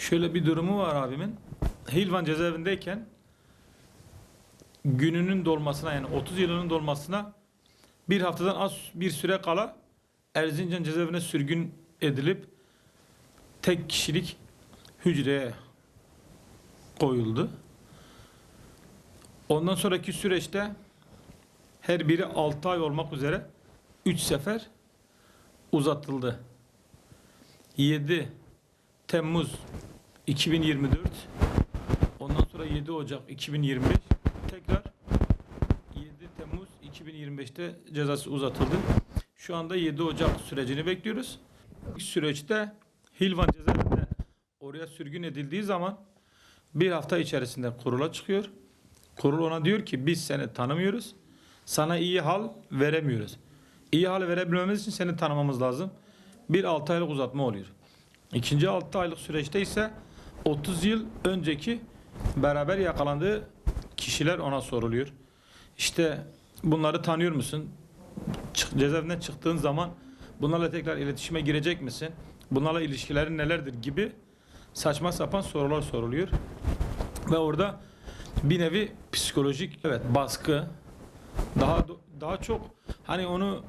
Şöyle bir durumu var abimin. Hilvan cezaevindeyken gününün dolmasına yani 30 yılının dolmasına bir haftadan az bir süre kala Erzincan cezaevine sürgün edilip tek kişilik hücreye koyuldu. Ondan sonraki süreçte her biri 6 ay olmak üzere 3 sefer uzatıldı. 7 Temmuz 2024 ondan sonra 7 Ocak 2025 tekrar 7 Temmuz 2025'te cezası uzatıldı. Şu anda 7 Ocak sürecini bekliyoruz. Süreçte Hilvan cezaevinde oraya sürgün edildiği zaman bir hafta içerisinde kurula çıkıyor. Kurul ona diyor ki biz seni tanımıyoruz. Sana iyi hal veremiyoruz. İyi hal verebilmemiz için seni tanımamız lazım. Bir 6 aylık uzatma oluyor. İkinci 6 aylık süreçte ise 30 yıl önceki beraber yakalandığı kişiler ona soruluyor. İşte bunları tanıyor musun? Çık, cezaevinden çıktığın zaman bunlarla tekrar iletişime girecek misin? Bunlarla ilişkilerin nelerdir gibi saçma sapan sorular soruluyor. Ve orada bir nevi psikolojik evet baskı daha daha çok hani onu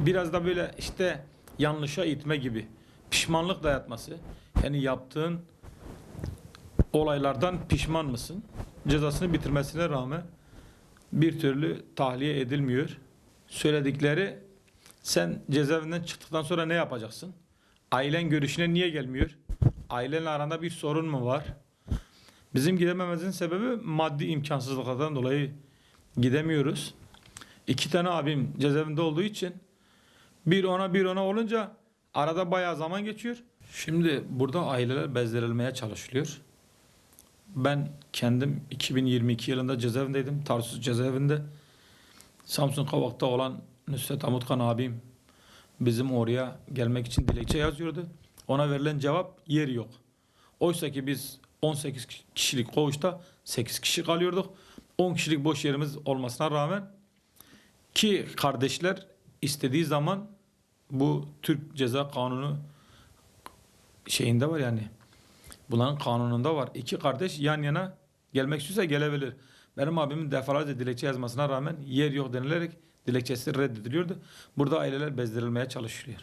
biraz da böyle işte yanlışa itme gibi pişmanlık dayatması yani yaptığın olaylardan pişman mısın? Cezasını bitirmesine rağmen bir türlü tahliye edilmiyor. Söyledikleri sen cezaevinden çıktıktan sonra ne yapacaksın? Ailen görüşüne niye gelmiyor? Ailenle aranda bir sorun mu var? Bizim gidemememizin sebebi maddi imkansızlıklardan dolayı gidemiyoruz. İki tane abim cezaevinde olduğu için bir ona bir ona olunca arada bayağı zaman geçiyor. Şimdi burada aileler bezdirilmeye çalışılıyor. Ben kendim 2022 yılında cezaevindeydim. Tarsus cezaevinde. Samsun Kavak'ta olan Nusret Amutkan abim bizim oraya gelmek için dilekçe yazıyordu. Ona verilen cevap yer yok. Oysa ki biz 18 kişilik koğuşta 8 kişi kalıyorduk. 10 kişilik boş yerimiz olmasına rağmen ki kardeşler istediği zaman bu Türk Ceza Kanunu şeyinde var yani. Bunların kanununda var. İki kardeş yan yana gelmek istiyorsa gelebilir. Benim abimin defalarca dilekçe yazmasına rağmen yer yok denilerek dilekçesi reddediliyordu. Burada aileler bezdirilmeye çalışılıyor.